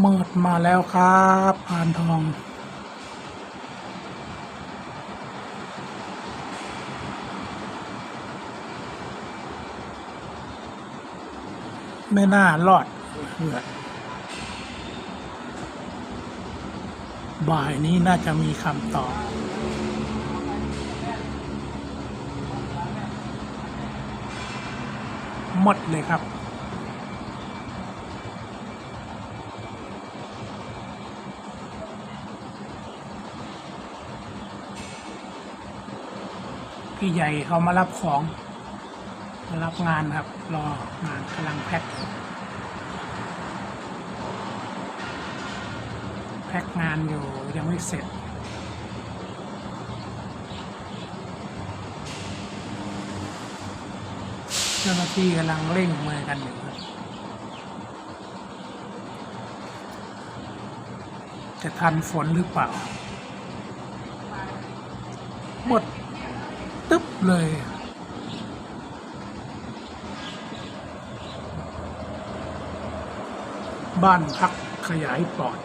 เมิดมาแล้วครับพานทองไม่น่ารอดเหือบ่ายนี้น่าจะมีคำตอบ หมดเลยครับ พี่ใหญ่เขามารับของ มารับงานครับ รองานกำลังแพ็คแพ็คงานอยู่ยังไม่เสร็จเจ้าหน้าที่กำลังเร่งมือกันอยู่ครับจะทันฝนหรือเปล่า หมด ตึ๊บเลย บ้านพักขยายปลอด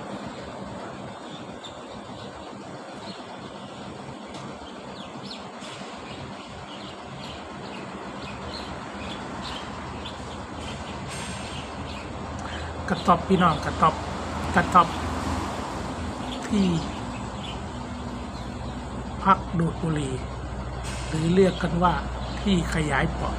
กระตอบพี่น้องกระตอบกระตอบที่พักดูดบุหรี่ หรือเรียกกันว่าที่ขยายปอด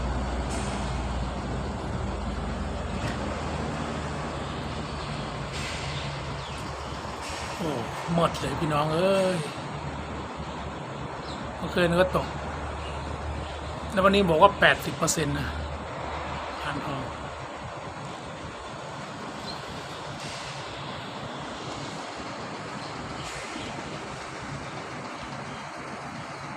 โอ้หมดเลยพี่น้องเอ้ยเมื่อคืนก็ตก แล้ววันนี้บอกว่าแปดสิบเปอร์เซ็นต์นะ